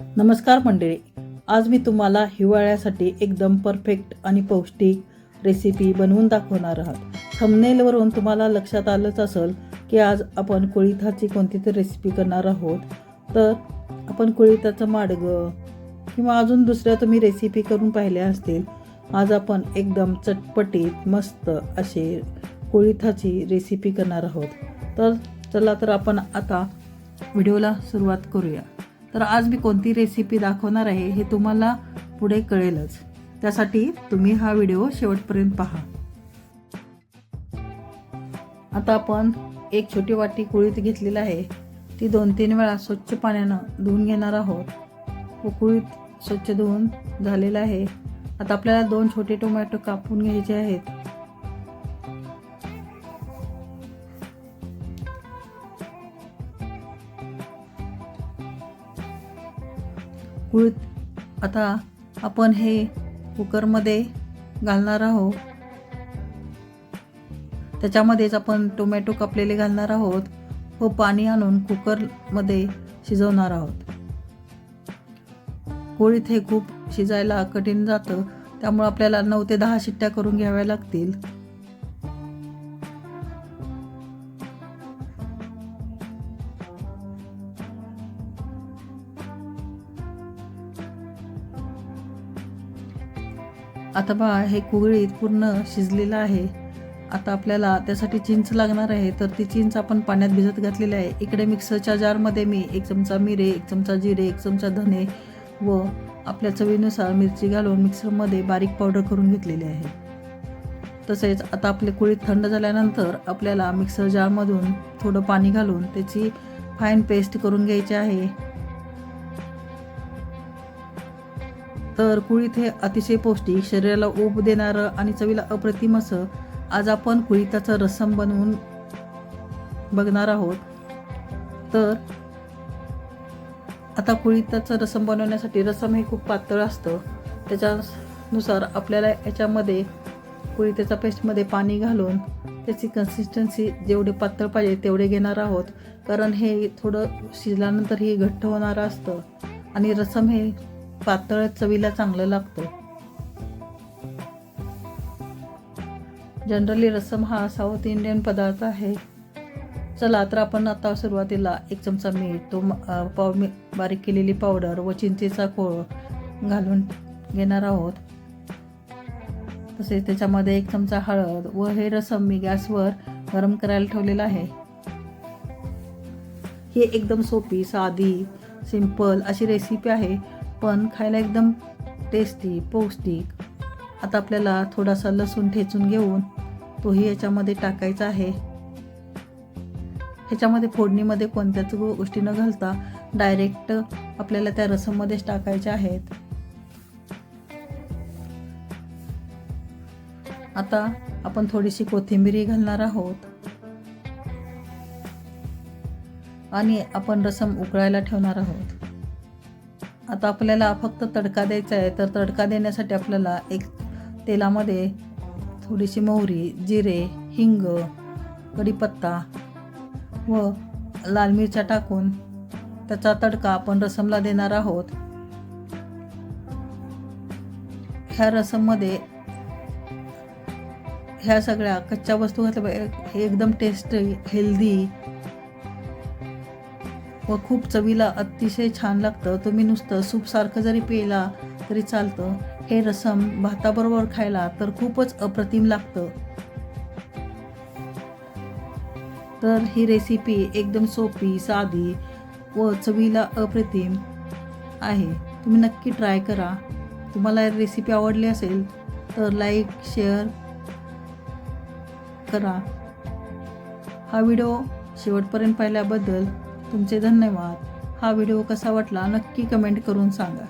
नमस्कार मंडळी आज मी तुम्हाला हिवाळ्यासाठी एकदम परफेक्ट आणि पौष्टिक रेसिपी बनवून दाखवणार आहात. थंबनेलवरून तुम्हाला लक्षात आलंच असेल की आज आपण कोळीथाची कोणती तरी रेसिपी करणार आहोत. तर आपण कोळीथाचं माडगं किंवा अजून दुसऱ्या तुम्ही रेसिपी करून पाहिल्या असतील आज आपण एकदम चटपटीत मस्त असे कोळीथाची रेसिपी करणार आहोत. तर चला तर आपण आता व्हिडिओला सुरुवात करूया. तर आज मी कोणती रेसिपी दाखवणार आहे हे तुम्हाला पुढे कळेलच. त्यासाठी तुम्ही हा व्हिडिओ शेवटपर्यंत पहा. आता आपण एक छोटी वाटी कुळीत घेतलेली आहे. ती दोन तीन वेळा स्वच्छ पाण्यानं धुवून घेणार आहोत. व कुळीत स्वच्छ धुवून झालेलं आहे. आता आपल्याला दोन छोटे टोमॅटो कापून घ्यायचे आहेत. कुळीत आता आपण हे कुकरमध्ये घालणार आहोत. त्याच्यामध्येच आपण टोमॅटो कापलेले घालणार आहोत व पाणी आणून कुकरमध्ये शिजवणार आहोत. कोळीत हे खूप शिजायला कठीण जातं त्यामुळे आपल्याला नऊ ते दहा शिट्ट्या करून घ्याव्या लागतील. आता पहा हे कुगळीत पूर्ण शिजलेलं आहे. आता आपल्याला त्यासाठी चिंच लागणार आहे. तर ती चिंच आपण पाण्यात भिजत घातलेली आहे. इकडे मिक्सरच्या जारमध्ये मी एक चमचा मिरे एक चमचा जिरे एक चमचा धने व आपल्या चवीनुसार मिरची घालून मिक्सरमध्ये बारीक पावडर करून घेतलेली आहे. तसेच आता आपले कुळीत थंड झाल्यानंतर आपल्याला मिक्सर जारमधून थोडं पाणी घालून त्याची फाईन पेस्ट करून घ्यायची आहे. तर कुळीत हे अतिशय पौष्टिक शरीराला ऊब देणारं आणि चवीला अप्रतिम असं आज आपण कुळीताचं रसम बनवून बघणार आहोत. तर आता कुळीताचं रसम बनवण्यासाठी रसम हे खूप पातळ असतं. त्याच्यानुसार आपल्याला याच्यामध्ये कुळीताच्या पेस्टमध्ये पाणी घालून त्याची कन्सिस्टन्सी जेवढे पातळ पाहिजे तेवढे घेणार आहोत. कारण हे थोडं शिजल्यानंतर हे घट्ट होणारं असतं. आणि रसम हे पातळ चवीला चांगलं लागतं. जनरली रसम हा साऊथ इंडियन पदार्थ आहे. चला तर आपण आता सुरुवातीला एक चमचा मीठ तो पाव मी बारीक केलेली पावडर व चिंचेचा कोळ घालून घेणार आहोत. तसेच त्याच्यामध्ये एक चमचा हळद व हे रसम मी गॅसवर गरम करायला ठेवलेलं आहे. ही एकदम सोपी साधी सिंपल अशी रेसिपी आहे. पण खायला एकदम टेस्टी पौष्टिक. आता आपल्याला थोडासा लसूण ठेचून घेऊन तोही याच्यामध्ये टाकायचा आहे. ह्याच्यामध्ये फोडणीमध्ये कोणत्याच गोष्टी न घालता डायरेक्ट आपल्याला त्या रसममध्येच टाकायच्या आहेत. आता आपण थोडीशी कोथिंबीरही घालणार आहोत. आणि आपण रसम उकळायला ठेवणार आहोत. आता आपल्याला फक्त तडका द्यायचा आहे तर तडका देण्यासाठी आपल्याला एक तेलामध्ये थोडीशी मोहरी जिरे हिंग कढीपत्ता व लाल मिरच्या टाकून त्याचा तडका आपण रसमला देणार आहोत. ह्या रसममध्ये ह्या सगळ्या कच्च्या वस्तू घातल्या हे एकदम टेस्टी हेल्दी व खूप चवीला अतिशय छान लागतं. तुम्ही नुसतं सूपसारखं जरी पिला तरी चालतं. हे रसम भाताबरोबर खायला तर खूपच अप्रतिम लागतं. तर ही रेसिपी एकदम सोपी साधी व चवीला अप्रतिम आहे. तुम्ही नक्की ट्राय करा. तुम्हाला रेसिपी आवडली असेल तर लाईक शेअर करा. हा व्हिडिओ शेवटपर्यंत पाहिल्याबद्दल तुमचे धन्यवाद. हा व्हिडिओ कसा वाटला नक्की कमेंट करून सांगा.